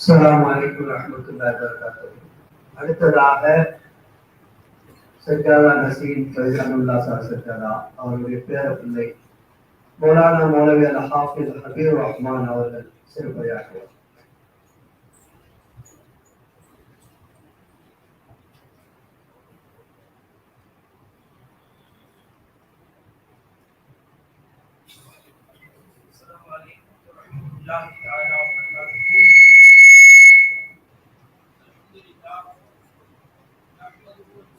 அஸ்ஸலாமு அலைக்கும் வரஹ்மத்துல்லாஹி வபரகாத்துஹு அடுத்ததாக சஜாதா நசீன் ஃபைசானுல்லா சார் சஜாதா அவருடைய பேர பிள்ளை மௌலானா மௌலவி அல் ஹாஃபிஸ் ஹபீர் ரஹ்மான் அவர்கள் சிறுபையாற்றுவார் السلام عليكم ورحمة الله تعالى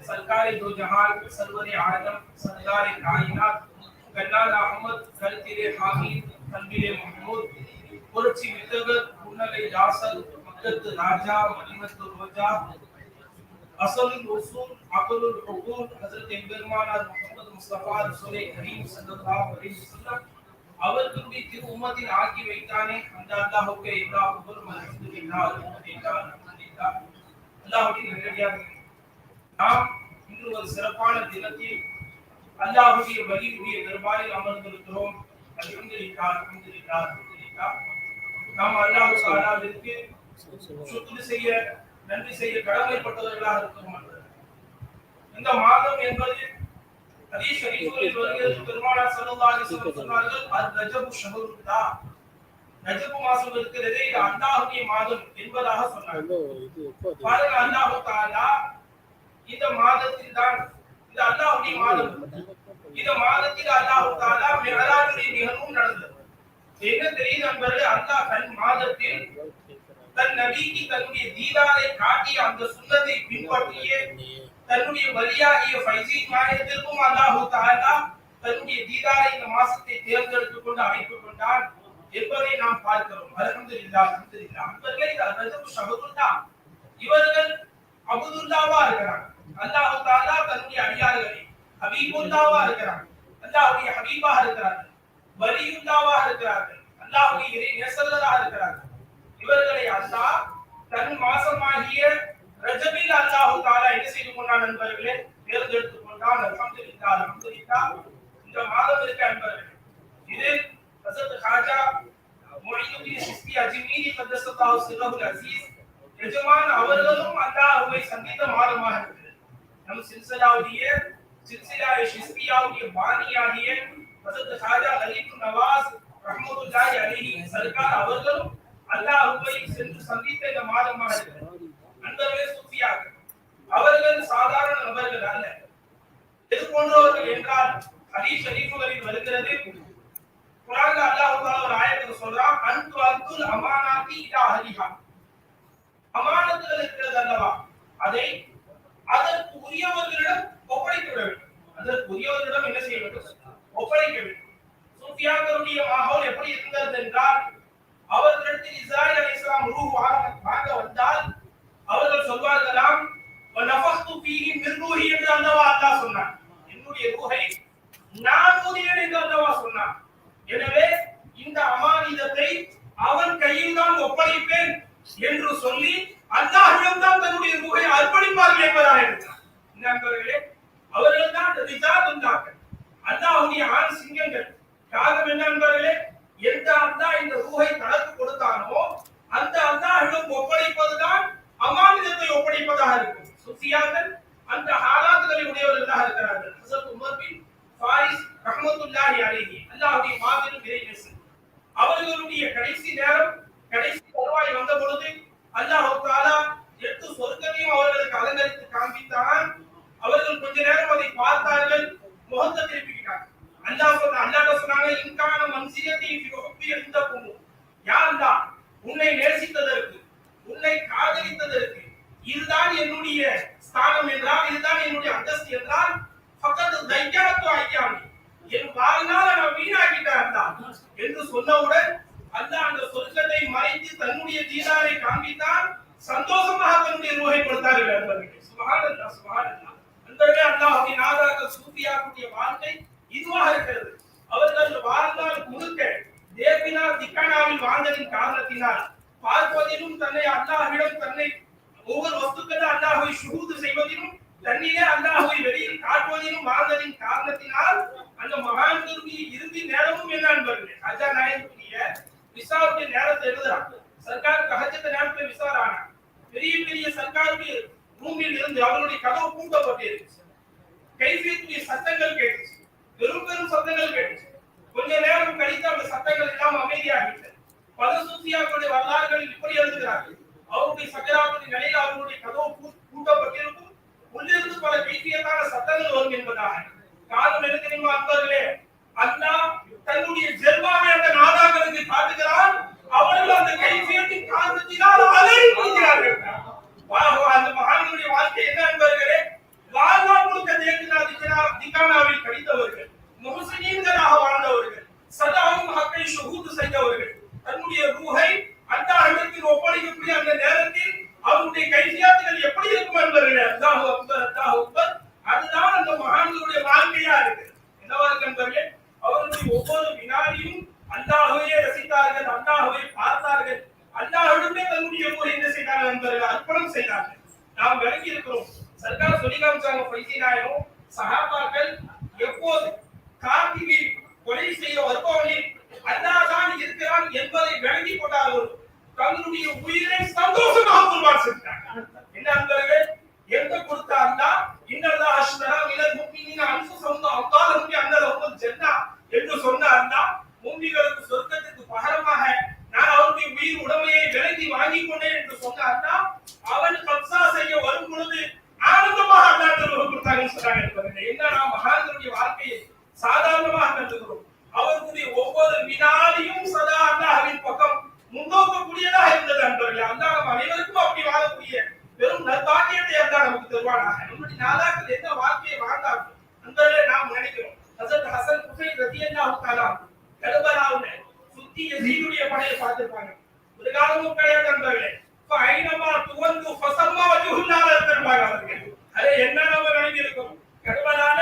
سرکار دو جہان سرور عالم سرکار کائنات சர்வரி ஆலம் சர்தாரி காயினாத் கண்ணால் அஹமத் கருத்திலே ஹாமீத் கல்விலே மஹமூத் புரட்சி வித்தகர் முன்னலை யாசர் மக்கத்து ராஜா மணிமத்து ரோஜா அசலுல் உசூல் அகலுல் உகூல் ஹஜரத் எம்பெருமானார் முகமது முஸ்தபா ரசூலே கரீம் ஸல்லல்லாஹு அலைஹி வஸல்லம் அவர்களுடைய திரு உம்மத்தில் ஆக்கி வைத்தானே அந்த அல்லாஹ்வுக்கு எல்லா புகழும் அல்ஹம்துலில்லாஹ் அல்ஹம்துலில்லாஹ் அல்ஹம்துலில்லாஹ் அல்லாஹ்வுடைய நல்லடியார்களே நாம் இன்று ஒரு சிறப்பான தினத்தில் அல்லாஹ்வுடைய வலியுடைய தர்பாரில் அமர்ந்திருக்கிறோம். அல்ஹம்துலில்லாஹ் அல்ஹம்துலில்லாஹ் அல்ஹம்துலில்லாஹ். நாம் அல்லாஹ் தஆலாவிற்கு சுக்ர் செய்ய நன்றி செய்ய கடமைப்பட்டவர்களாக இருக்கிறோம் இந்த மாதம் என்பது ஹதீஸ் ஷரீஃபில் வருகிறது. பெருமானார் ஸல்லல்லாஹு அலைஹி வஸல்லம் சொன்னார்கள் அர் ரஜபு ஷஹருல்லா. ரஜபு மாதம் இருக்கிறதே இது அல்லாஹ்வுடைய மாதம் என்பதாக சொன்னார்கள். பாருங்க அல்லாஹ் தஆலா இந்த மாதத்தில் தான் இந்த அல்லாஹ்வுடைய மாதம் இந்த மாதத்தில் அல்லாஹ் தஆலா மிஹராஜுடைய நிகழ்வும் நடந்தது என்ன தெரியுது நண்பர்களே அல்லாஹ் தன் மாதத்தில் தன் நபிக்கு தன்னுடைய தீதாரை காட்டிய அந்த சுன்னத்தை பின்பற்றிய தன்னுடைய வழியாகிய ஃபைசி நாயகத்திற்கும் அல்லாஹு தஆலா தன்னுடைய தீதாரை இந்த மாசத்தை தேர்ந்தெடுத்துக் கொண்டு அமைத்துக் கொண்டான் என்பதை நாம் பார்க்கிறோம் அல்ஹம்துலில்லாஹ் அல்ஹம்துலில்லாஹ் அன்பர்களே இது ரஜபு ஷஹருல்லா இவர்கள் அபுதுல்லாவா இருக்கிறாங்க அல்லாஹு தாலா தன்னுடைய அடியார்களை ஹபீபுல்லாவா இருக்கிறாங்க அல்லாஹ்வுடைய ஹபீபா இருக்கிறார்கள். வலியுல்லாவா இருக்கிறார்கள். அல்லாஹ்வுடைய இறை நேசர்களாக இருக்கிறார்கள். இவர்களை அல்லாஹ் தன் மாசமாகிய ரஜபில் அல்லாஹு தாலா என்ன செய்து கொண்டான் நண்பர்களே? தேர்ந்தெடுத்து கொண்டான். அல்ஹம்துலில்லாஹ் அல்ஹம்துலில்லாஹ். இந்த மாதம் இருக்க நண்பர்களே. இதில் ஹசரத் ஹாஜா முஹிதுddin சிஸ்தி அஜ்மீரி கத்தஸல்லாஹு சிரஹுல் அசீஸ் எஜமான் அவர்களும் அல்லாஹ்வை சந்தித்த மாதமாக இருக்கிறது நம் சில்சிலாவுடைய சில்சிலா ஷிஸ்தியாவுடைய பாணியாகிய ஹசரத் ஹாஜா லலித் நவாஸ் ரஹ்மத்துல்லாஹி அலைஹி சர்க்கார் அவர்களும் அல்லாஹ்வை சென்று சந்தித்த இந்த மாதமாக இருக்கிறது நண்பர்களே சூஃபியாக்கள் அவர்கள் சாதாரண நபர்கள் அல்ல எது போன்றவர்கள் என்றால் ஹதீஸ் ஷரீஃபுகளில் வருகிறது குர்ஆன்ல அல்லாஹ் தஆலா ஒரு ஆயத்தில் சொல்றான் அன்து அத்துல் அமானாத்தி இலா அஹ்லிஹா அமானத்துகள் இருக்கிறது அல்லவா அதை அதற்கு உரியவர்களிடம் ஒப்படைக்க வேண்டும். அதற்கு உரியவர்களிடம் என்ன செய்ய வேண்டும்? ஒப்படைக்க வேண்டும். சூஃபியாக்களுடைய மாஹோல் எப்படி இருந்தது என்றால் அவர்களிடத்தில் இஸ்ராயல் அலைஹிஸ்ஸலாம் ரூஹ் வாங்க வந்தால் அவர்கள் சொல்வார்களாம் வனஃபக்து ஃபீஹி மின் ரூஹி என்று அல்லாஹ் அல்லாஹ் சொன்னான். என்னுடைய ரூஹை நான் ஊதினேன் என்று அல்லாஹ் சொன்னான். எனவே இந்த அமானிதத்தை அவன் கையில் தான் ஒப்படைப்பேன் என்று சொல்லி அல்லாஹிடம் தான் தன்னுடைய குகை அர்ப்பணிப்பார்கள் என்பதாக இருக்கிறார் நண்பர்களே அவர்கள் தான் ரிஜால் இருந்தார்கள் அல்லாஹுடைய ஆண் சிங்கங்கள். காரணம் என்ன நண்பர்களே எந்த அல்லா இந்த ரூஹை தனக்கு கொடுத்தானோ அந்த அல்லாஹிடம் ஒப்படைப்பதுதான் அமானிதத்தை ஒப்படைப்பதாக இருக்கும். சுசியாக்கள் அந்த ஹாலாத்துகளை உடையவர்களாக இருக்கிறார்கள். ஹசத் உமர் பின் ஃபாரிஸ் ரஹமத்துல்லாஹி அலைஹி. அல்லாஹ்வுடைய மாபெரும் இறைநேசன் அவர்களுடைய கடைசி நேரம் கடைசி வருவாய் வந்த பொழுது அல்லாஹ் தஆலா எட்டு சொர்க்கத்தையும் அவர்களுக்கு அலங்கரித்து காண்பித்தான். அவர்கள் கொஞ்ச நேரம் அதை பார்த்தார்கள். முகத்தை திருப்பிக்கிட்டாங்க அல்லாஹ் சொன்ன அல்லாஹ் சொன்னாங்க இன்கான மன்சியத்தை ஹுப்பி இருந்தக்கும் யா அல்லாஹ் உன்னை நேசித்ததற்கு உன்னை காதலித்ததற்கு. இதுதான் என்னுடைய ஸ்தானம் என்றால் இதுதான் என்னுடைய அந்தஸ்து என்றால் பக்கத்து தைக்காத்து ஐயாமி. என் வாழ்நாள நான் வீணாக்கிட்டேன் அல்லாஹ் என்று சொன்னவுடன் மறைத்து தன்னுடைய தீதாரை காண்பித்தான் சந்தோஷமாக தன்னுடைய ரூஹை கொடுத்தார்கள் நண்பர்களே சுபஹானல்லாஹ் சுபஹானல்லாஹ் நண்பர்களே அல்லாஹ்வுடைய நாதாக்கள் சூஃபியாக்குடைய வாழ்க்கை இதுவாக இருக்கிறது. அவர்கள் வாழ்ந்தால் முழுக்க தேவினா திக்கானாவில் வாழ்ந்ததின் காரணத்தினால் பார்ப்பதிலும் தன்னை அல்லாஹ்விடம் தன்னை ஒவ்வொரு வஸ்துக்கள் அல்லாஹுவை சுகூது செய்வதிலும் தன்னிலே அல்லாஹுவை வெளியில் காட்டுவதிலும் வாழ்ந்ததின் காரணத்தினால் அந்த மகான் மகான்களுடைய இறுதி நேரமும் என்ன அன்பர்களே? விசாவுடைய நேரத்தை எழுதுறான் சர்க்காருக்கு கஹஜத்த நேரத்தில் விசாரான பெரிய பெரிய சர்க்காருக்கு ரூமில் இருந்து அவருடைய கதவு பூட்டப்பட்டு இருந்துச்சு கைசியத்துடைய சத்தங்கள் கேட்டுச்சு. பெரும் பெரும் சத்தங்கள் கேட்டுச்சு. கொஞ்ச நேரம் கழித்து அந்த சத்தங்கள் எல்லாம் அமைதியாகிவிட்டது. பல சூஃபியாக்களுடைய வரலாறுகள் இப்படி எழுதுகிறார்கள். அவருடைய சக்கராவுடைய நிலையில் அவருடைய கதவு பூட்டப்பட்டிருக்கும். உள்ளிருந்து பல கைஃபியத்தான சத்தங்கள் வரும் என்பதாக. காரணம் என்ன தெரியுமா அன்பர்களே? அல்லாஹ் தன்னுடைய ஜெல்வாவை அந்த நாதாக்களுக்கு காட்டுகிறான் அவர்கள் அந்த கை சேர்த்து அலைகிறார்கள் வா- அந்த மகான்களுடைய வாழ்க்கை என்ன என்பவர்களே வாழ்நாள் முழுக்க தேக்கினா திக்கனா திக்கானாவில் கழித்தவர்கள் முகசனீன்களாக வாழ்ந்தவர்கள் சதாவும் ஹக்கை ஷுஹூது செய்தவர்கள் தன்னுடைய ரூஹை அல்லாஹ்விடத்தில் ஒப்படைக்கக்கூடிய அந்த நேரத்தில் அவருடைய கைசியாத்துகள் எப்படி இருக்கும் என்பவர்களே அல்லாஹு அக்பர் அல்லாஹு அக்பர் அதுதான் அந்த மகான்களுடைய வாழ்க்கையா இருக்கு என்னவா இருக்கு என்பவர்களே அவருடைய ஒவ்வொரு வினாடியும் அல்லாஹுவே ரசித்தார்கள் அல்லாஹுவை பார்த்தார்கள் அல்லாஹ்விடமே தன்னுடைய ரூஹை என்ன செய்தார்கள் என்பவர்கள் அர்ப்பணம் செய்தார்கள் நாம் விளங்கி இருக்கிறோம் சர்க்கார் சொல்லி காமிச்சாங்க பைசி சகாபாக்கள் எப்போது கார்த்திகை கொலை செய்ய வருபவனில் அல்லாதான் இருக்கிறான் என்பதை விளங்கி கொண்டார்கள் தங்களுடைய உயிரை சந்தோஷமாக குர்பான் செஞ்சாங்க என்ன அன்பர்களே எங்க கொடுத்த அல்லாஹ் இன்னல்லாஹ் அஷ்தரா மினல் முஃமினீன அன்ஃபுஸஹும் வ அம்வாலஹும் பிஅன்னலஹும் ஜன்னah என்று சொன்னார்னா அல்லாஹ் முஃமின்களுக்கு சொர்க்கத்துக்கு பகரமாக நான் அவருடைய உயிர் உடமையை விலகி வாங்கிக் கொண்டேன் என்று சொன்னார்னா அவன் கப்சா செய்ய வரும் பொழுது ஆனந்தமாக அல்லாஹ் தருவது கொடுத்தாங்கன்னு சொன்னாங்க என்பதை என்ன நாம் மகான்களுடைய வாழ்க்கையை சாதாரணமாக கருதுகிறோம் அவர்களுடைய ஒவ்வொரு வினாடியும் சதா அல்லாஹின் பக்கம் முன்னோக்கக்கூடியதாக இருந்தது அன்பர்களே. அல்லாஹ் நம் அனைவருக்கும் அப்படி வாழக்கூடிய பெரும் நற்பாக்கியத்தை அல்லாஹ் நமக்கு தருவானாக. நம்முடைய நாதாக்கள் என்ன வாழ்க்கையை வாழ்ந்தார்கள் அன்பர்களே நாம் நினைக்கிறோம். ஹசரத் ஹசன் குசைன் ரதியல்லாஹு தஆலா கர்பலாவுல சுத்தி யசீதுடைய படையை பார்த்திருப்பாங்க ஒரு காலமும் கிடையாது நண்பர்களே இப்ப துவந்து ஃபசம்மா வஜுல்லால இருந்திருப்பாங்க அவர்கள். அரே என்ன நம்ம நினைவு இருக்கும் கர்பலால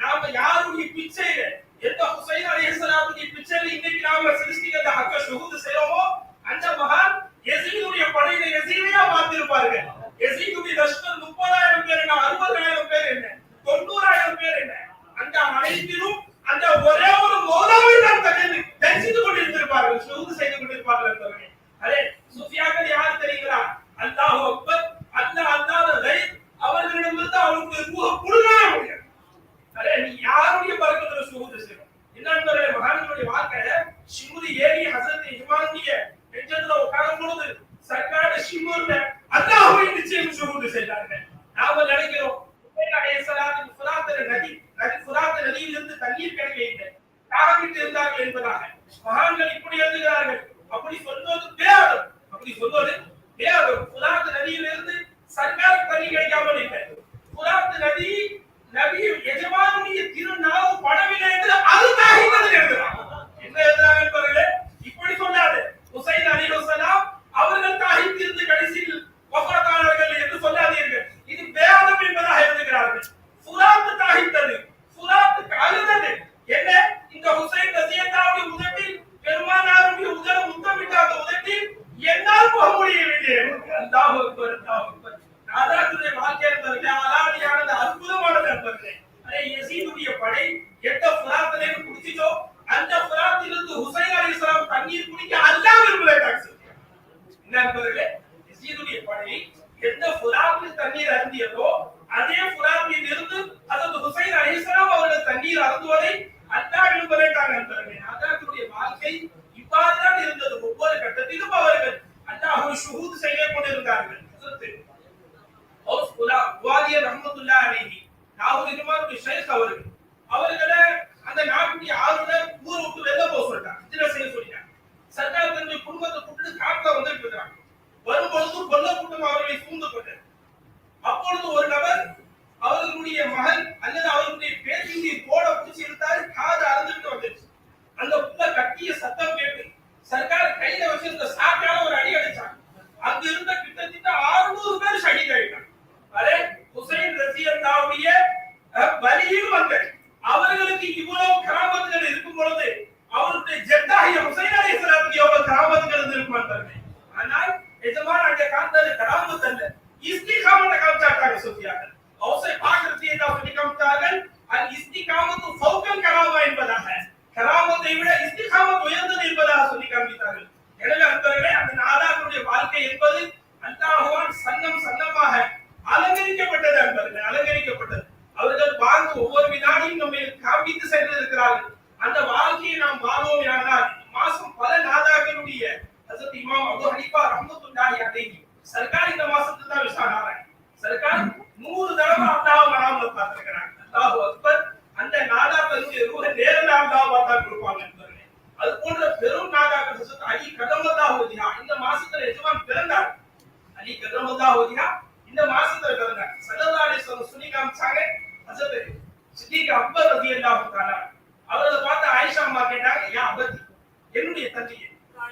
நாம யாருடைய பிச்சையில எந்த ஹுசைன் அலைஹிஸ்ஸலாமுடைய பிச்சையில இன்னைக்கு நாம சிருஷ்டிக்கிறத ஹக்க ஷுஹூத் செய்றோமோ அந்த மகான் யசீதுடைய படையில யசீதையா பார்த்திருப்பாருங்க யசீதுடைய லஷ்கர் முப்பதாயிரம் பேர் என்ன? அறுபதாயிரம் பேர் என்ன? தொண்ணூறாயிரம் பேர் என்ன? அந்த அனைத்திலும் அந்த ஒரே ஒரு மௌலாவை தான் தகவல் தரிசித்துக் கொண்டிருந்திருப்பார்கள் ஷுஹூத் செய்து கொண்டிருப்பார்கள் என்பவர்களே அரே சுஃபியாக்கள் யார் தெரியுங்களா அல்லாஹ் அக்பர் அல்லாஹ் அல்லாஹ் கைர் அவர்களிடமிருந்து அவருக்கு ரூஹ புடுங்கவே முடியாது அரே நீ யாருடைய பறக்கத்துல சுகூது செய்யணும் என்னன்னு மகான்களுடைய வாழ்க்கை சிமுதி ஏறி ஹசரத் இமானுடைய நெஞ்சத்துல உட்காரும் பொழுது சர்க்கார சிமுர்ல அல்லாஹ்வை நிச்சயம் சுகூது செய்தார்கள் நாம நினைக்கிறோம். உபைர் அலைஹிஸ்ஸலாத்தின் ஃபுராத் நதி நதி ஃபுராத் நதியிலிருந்து தண்ணீர் கிடைக்கவில்லை தாகமிட்டு இருந்தார்கள் என்பதாக. மகான்கள் இப்படி எழுதுகிறார்கள். அப்படி சொல்வது பேரும் அப்படி சொல்வது பேரும் ஃபுராத் நதியிலிருந்து சர்க்கார் தண்ணி கிடைக்காமல் இல்லை. ஃபுராத் நதி நபி எஜமானுடைய திருநாவு படவில்லை என்று அது தாகித்தது எழுதுறாங்க என்ன எழுதுறாங்க என்பவர்களே இப்படி சொல்லாது ஹுசைன் அலிஹுசலாம் அவர்கள் தாகித்திருந்து கடைசியில் வஃபாத்தானார்கள் என்று சொல்லாதீர்கள். இது வேதம் என்பதாக எழுதுகிறார்கள். ஃபுராத் தாகித்தது ஃபுராத் அழுதது. அவர்கள் சுகூத் செய்து கொண்டிருந்தார்கள். வாதியர் ரஹமத்துல்லா அலைஹி அவர்கள் அவர்களை அந்த நாட்டுடைய ஆளுநர் ஊர் விட்டு வெளில போக சொல்லிட்டாங்க. இதில் செய்ய சொல்லிட்டாங்க. சர்க்கார் தன்னுடைய குடும்பத்தை கூப்பிட்டு காட்டில் வந்து இருக்கிறாங்க வரும்பொழுது கொல்ல கூட்டம் அவர்களை சூழ்ந்து கொண்டது. அப்பொழுது ஒரு நபர் அவர்களுடைய மகள் அல்லது அவர்களுடைய பேச்சியை போட பிடிச்சி இருந்தாரு காது அறந்துட்டு வந்துருச்சு. அந்த உள்ள கட்டிய சத்தம் கேட்டு சர்க்கார் கையில வச்சிருந்த சாட்டான ஒரு அடி அடிச்சாங்க. அங்கிருந்த கிட்டத்தட்ட ஆறுநூறு பேர் ஷஹீத் ஆயிட்டாங்க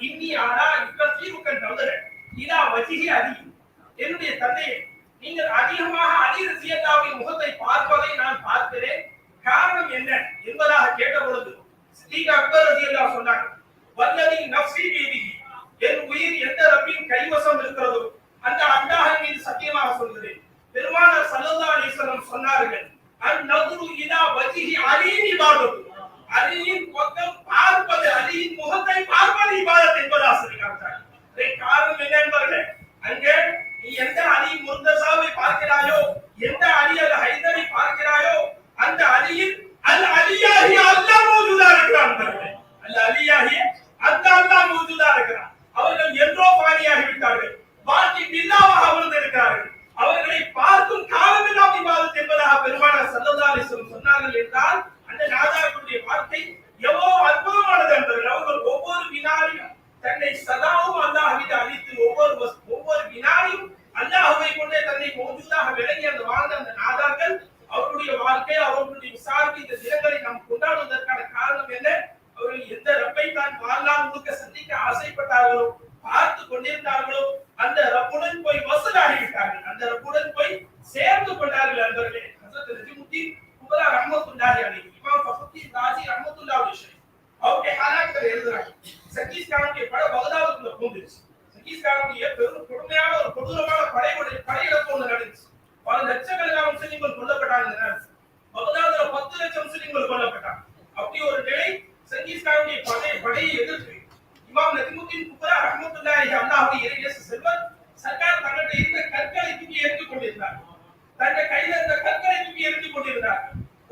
இன்னி ஆனா யுக்கத்தீருக்கன் நவதர இதா வஜிஹி அலி என்னுடைய தந்தையே நீங்கள் அதிகமாக அலி ரசியல்லாவின் முகத்தை பார்ப்பதை நான் பார்க்கிறேன். காரணம் என்ன என்பதாக கேட்ட பொழுது சித்திக் அக்பர் ரலியல்லாஹு சொன்னாங்க வல்லதி நப்சி பீதிஹி. என் உயிர் எந்த ரப்பின் கைவசம் இருக்கிறதோ அந்த அல்லாஹ் மீது சத்தியமாக சொல்கிறேன் பெருமானார் ஸல்லல்லாஹு அலைஹி சொன்னார்கள் அந் நதுரு இதா வஜிஹி அலியின் இபாதத்து அலியின் பக்கம் பார்ப்பது அலியின் முகத்தை பார்ப்பது இபாதத் என்பது ஆசிரியர் காரணம் என்ன என்பவர்களே அங்கே நீ எந்த அலி முர்தசாவை பார்க்கிறாயோ எந்த அலி அல் ஹைதரை பார்க்கிறாயோ அந்த அலியின் அல் அலியாகி அல்லாஹ் மௌஜூதா இருக்கிறான் என்பவர்களே. அல் அலியாகி அந்த அல்லாஹ் மௌஜூதா இருக்கிறான் அவர்கள் என்றோ பாணியாகி விட்டார்கள் பாக்கி பில்லாவாக அமர்ந்து இருக்கிறார்கள் அவர்களை பார்க்கும் காலமெல்லாம் இபாதத் என்பதாக பெருமானார் ஸல்லல்லாஹு அலைஹி வஸல்லம் சொன்னார்கள் என்றால் அந்த நாதாக்களுடைய வார்த்தை எவ்வளவு அற்புதமானது என்பவர்கள் அவர்கள் ஒவ்வொரு வினாடியும் தன்னை சதாவும் அல்லாஹ்விட அளித்து ஒவ்வொரு வஸ்- ஒவ்வொரு வினாடியும் அல்லாஹ்வை கொண்டே தன்னை மௌஜூதாக விளங்கி அந்த வாழ்ந்த அந்த நாதாக்கள் அவருடைய வாழ்க்கை அவர்களுடைய விசாரணை இந்த தினங்களை நாம் கொண்டாடுவதற்கான காரணம் என்ன? அவர்கள் எந்த ரப்பை தான் வாழ்நாள் முழுக்க சந்திக்க ஆசைப்பட்டார்களோ பார்த்து கொண்டிருந்தார்களோ அந்த ரப்புடன் போய் வசூலாகிவிட்டார்கள். அந்த ரப்புடன் போய் சேர்ந்து கொண்டார்கள் நண்பர்களே ஹசரத் நஜிமுத்தீன் குபரா ரஹ்மத்துல்லாஹி அலைஹி இமாம் ஃபஹ்ருத்தீன் ராஜி ரஹ்மத்துல்லாஹி அலைஹி. அவருடைய ஹாலாக்கள் எழுதுறாங்க. சங்கீஸ் கானுடைய பட பகதாதுக்குள்ள பூந்துருச்சு சங்கீஸ் கானுடைய பெரும் கொடுமையான ஒரு கொடூரமான படையுடைய படையிழப்பு ஒன்று நடந்துச்சு. பல லட்சக்கணக்கான முஸ்லிம்கள் கொல்லப்பட்டாங்க இந்த லட்சம் முஸ்லிம்கள் கொல்லப்பட்டாங்க. அப்படி ஒரு நிலை சங்கீஸ்கானுடைய படை படையை எதிர்த்து இமாம் நஜிமுத்தீன் குபரா ரஹ்மத்துல்லாஹி அல்லாஹுடைய இறைநேச செல்வர் சர்க்கார் தன்னுடைய இருந்த கற்களை தூக்கி எரிந்து கொண்டிருந்தார். தன்னை கையில இருந்த கற்களை தூக்கி எரிந்து கொண்டிருந்தார்.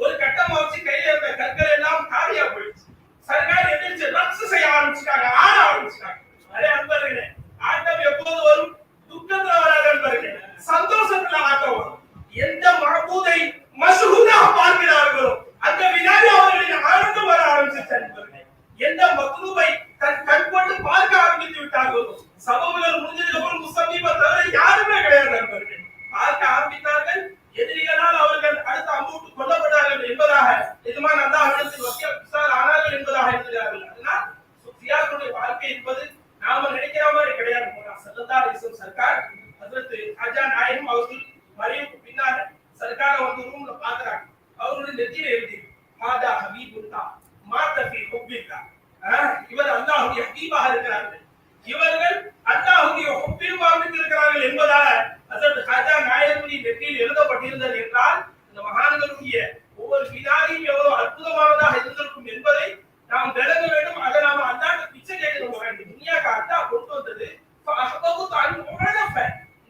ஒரு கட்டமா வச்சு கையில இருந்த கற்கள் எல்லாம் காலியா போயிடுச்சு. சர்க்கார் எதிர்த்து ரத்து செய்ய ஆரம்பிச்சிட்டாங்க ஆட ஆரம்பிச்சிட்டாங்க. அதே அன்பர்களே ஆட்டம் எப்போது வரும்? துக்கத்துல வராது அன்பர்களே. சந்தோஷத்துல ஆட்டம் வரும். எந்த மகபூதை மசூதாக பார்க்கிறார்களோ அந்த வினாடி அவர்களின் ஆனந்தம் வர ஆரம்பிச்சிச்சு எந்த மக்ரூபை தன் கண் கொண்டு பார்க்க ஆரம்பித்து விட்டார்களோ சபவுகள் முடிஞ்சதுக்கு அப்புறம் முசமீப தவிர யாருமே கிடையாது நண்பர்கள் பார்க்க ஆரம்பித்தார்கள் எதிரிகளால் அவர்கள் அடுத்த அம்பூட்டு கொல்லப்பட்டார்கள் என்பதாக எஜமான் அல்லாஹ் இடத்தில் வசிய- விசார் ஆனார்கள் என்பதாக எழுதுகிறார்கள் அதனால் சுஃபியானுடைய வாழ்க்கை என்பது நாம நினைக்கிற மாதிரி கிடையாது போனா சல்லல்லா அலிஸ்லம் சர்க்கார் ஹஜ்ரத் ஹஜா நாயகம் அவர்கள் மறைவுக்கு பின்னால சர்க்கார வந்து ரூம்ல பாக்குறாங்க அவருடைய நெத்தியில எழுதி ஹாதா ஹபீபுல்லா மாத்த ஃபீ ஹுப்பில்லா அஹ், இவர் அல்லாஹ்வுடைய ஹபீபாக இருக்கிறார்கள் இவர்கள் அல்லாஹ்வுடைய ஹுப்பில் வாழ்ந்து இருக்கிறார்கள் என்பதாக ஹஜ்ரத் ஹஜா நாயகமுடைய நெற்றியில் எழுதப்பட்டிருந்தது என்றால் இந்த மகான்களுடைய ஒவ்வொரு வினாடியும் எவ்வளவு அற்புதமானதாக இருந்திருக்கும் என்பதை நாம் விளங்க வேண்டும் அதை நாம அல்லாட்ட பிச்சை கேட்க வேண்டும் துனியாக்கு அல்லா கொண்டு வந்தது ஃபஅஹ்பபு தன் உலகஃப.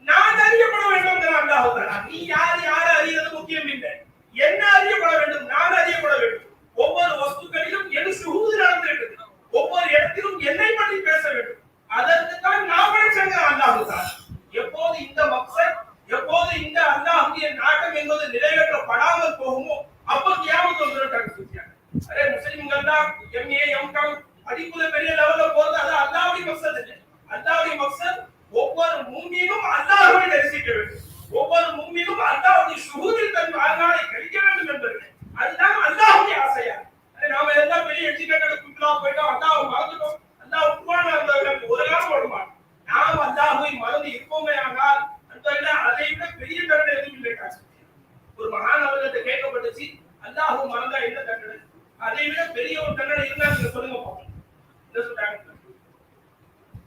நான் அறியப்பட வேண்டும் அல்லாஹ் தஆலா. நீ யார் யார் அறியறது முக்கியம் இல்லை என்ன அறியப்பட வேண்டும் நான் அறியப்பட வேண்டும் ஒவ்வொரு வஸ்துக்களிலும் என் சுகூது நடந்திருக்கிறது ஒவ்வொரு இடத்திலும் என்னை பற்றி பேச வேண்டும் அதற்கு தான் நான் படைச்சங்க அல்லாஹ் தஆலா. எப்போது இந்த மக்சத் எப்போது இந்த அல்லாஹ்வுடைய நாட்டம் என்பது நிறைவேற்றப்படாமல் போகுமோ அப்போ கியாமத் வந்துட்டாங்க சொல்லியாங்க அரே முஸ்லிம்கள் தான் எம்ஏ எம்காம் படிப்புல பெரிய லெவல்ல போறது அது அல்லாவுடைய மக்சத் இல்லை அல்லாவுடைய மக்சத் ஒவ்வொரு மூமினும் அல்லாஹ்வை தரிசிக்க வேண்டும். ஒவ்வொரு மூமினும் அல்லாஹ்வுடைய சுகூதில் தன் வாழ்நாளை கழிக்க வேண்டும் என்பது அதுதான் அல்லாஹ்வுடைய ஆசையா. நாம எல்லாம் பெரிய எஜுகேட்டட் குட்லா போயிட்டோம் அல்லாஹ் மறந்துட்டோம். அல்லாஹ் உட்கார்ந்து இருந்தவர்கள் ஒரு காலம் ஓட மாட்டோம் நாம் அல்லாஹ்வை மறந்து இருப்போமே ஆனால் அந்த அதை விட பெரிய தண்டனை எதுவும் இல்லை காசு. ஒரு மகான் அவர்கிட்ட கேட்கப்பட்டுச்சு அல்லாஹ் மறந்தா என்ன தண்டனை? அதை விட பெரிய ஒரு தண்டனை இருந்தா நீங்க சொல்லுங்க பாப்போம்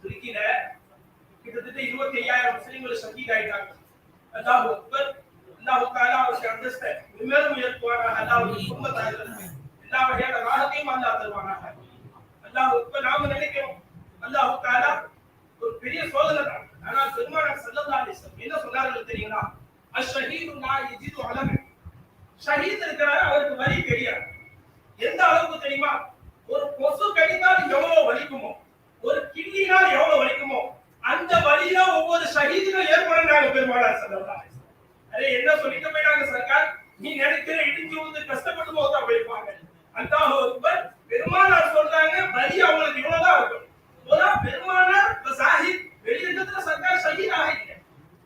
துருக்கியில கிட்டத்தட்ட இருபத்தி ஐயாயிரம் முஸ்லிம்கள் சங்கீத் ஆயிட்டாங்க. அல்லாஹ் அக்பர் அல்லாஹ் தாலா அவருக்கு அந்தஸ்தை மேலும் உயர்த்துவாராக அல்லாஹ் குடும்பத்தார்கள் எல்லா வகையான ராகத்தையும் அல்லாஹ் தருவானாக. அல்லாஹ் அக்பர் நாம நினைக்கிறோம் அல்லாஹ் தாலா ஒரு பெரிய சோதனை தான் ஆனால் பெருமானார் ஸல்லல்லாஹு அலைஹி வஸல்லம் என்ன சொன்னார்கள் தெரியுங்களா அஷ்ஹீது லா யஜிது அலம ஷஹீத் இருக்கிறாரு அவருக்கு வரி தெரியாது. எந்த அளவுக்கு தெரியுமா? ஒரு கொசு கடித்தால் எவ்வளவு வலிக்குமோ? ஒரு கிள்ளினால் எவ்வளவு வலிக்குமோ? அந்த வழியில ஒவ்வொரு ஷஹீதுக்கும் ஏற்படுறாங்க பெருமானார் ஸல்லல்லாஹு அலைஹி அரே என்ன சொல்லிட்டு போயிட்டாங்க சர்க்கார் நீ நினைக்கிற இடிஞ்சு வந்து கஷ்டம் போதா போயிருப்பாங்க அல்லாஹ் அக்பர் பெருமானார் சொல்றாங்க வலி அவங்களுக்கு இவ்வளவுதான் இருக்கும் ஒரு பெருமானார் இப்ப சாஹித் வெளியிடத்துல சர்க்கார் ஷஹீத் ஆகிட்டீங்க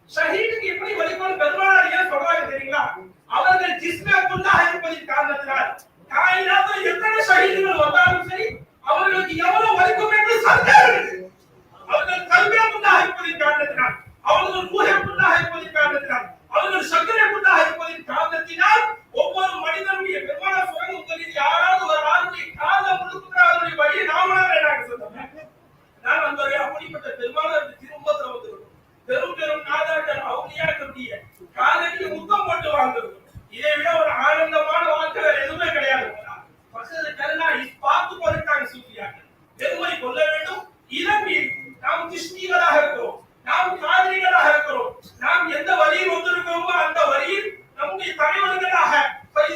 ஷஹீதுக்கு எப்படி வலிக்கும் பெருமானார் ஏன் சொல்றாங்க தெரியுங்களா அவர்கள் ஜிஸ்மக்குள்ளாக இருப்பதின் காரணத்தினால் காயினாத்தில் எத்தனை ஷஹீதுகள் வந்தாலும் சரி அவர்களுக்கு எவ்வளவு வலிக்கும் என்று சர்க்கார் இருக்கு அவர்கள் கல்வியாக்குள்ளாக இருப்பதின் காரணத்தினால் அவர்கள் ஊகக்குள்ளாக இருப்பதின் காரணத்தினால் அவர்கள் சக்கரைக்குள்ளாக இருப்பதின் காரணத்தினால் ஒவ்வொரு மனிதனுடைய பெருமான சுரங்கங்களில் யாராவது ஒரு ஆளுடைய காலம் முழுக்கிறாருடைய வழியை நாம நாங்க சொன்னோம் நான் அந்த அப்படிப்பட்ட பெருமானார் திரும்பத்தில் வந்திருக்கும் பெரும் பெரும் நாதாக்கள் அவுளியாக்களுடைய காலடிக்கு முத்தம் போட்டு வாழ்ந்துருக்கும் இதை விட ஒரு ஆனந்தமான வாழ்க்கை வேற எதுவுமே கிடையாது. கருணா பார்த்து போட்டாங்க சூஃபியாக்கள். பெருமை கொள்ள வேண்டும் இளம் நாம் கிருஷ்ணிகளாக இருக்கிறோம். நாம் காதலிகளாக இருக்கிறோம். நாம் எந்த வழியில் வந்திருக்கிறோமோ அந்த வழியில் நம்முடைய தலைவர்களாக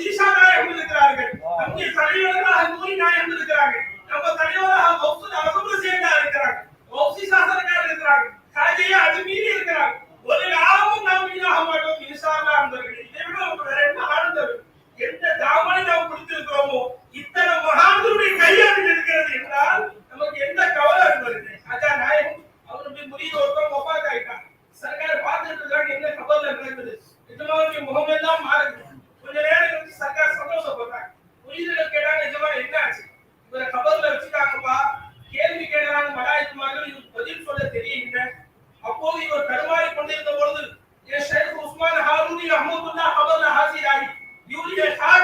ஈசா நாயகம் இருக்கிறார்கள் நம்முடைய தலைவர்களாக நூறி நாயகம் இருக்கிறார்கள் நம்ம தலைவராக மௌசூத் அகமது சேகா இருக்கிறாங்க இருக்கிறாங்க காஜையா அது மீறி You will have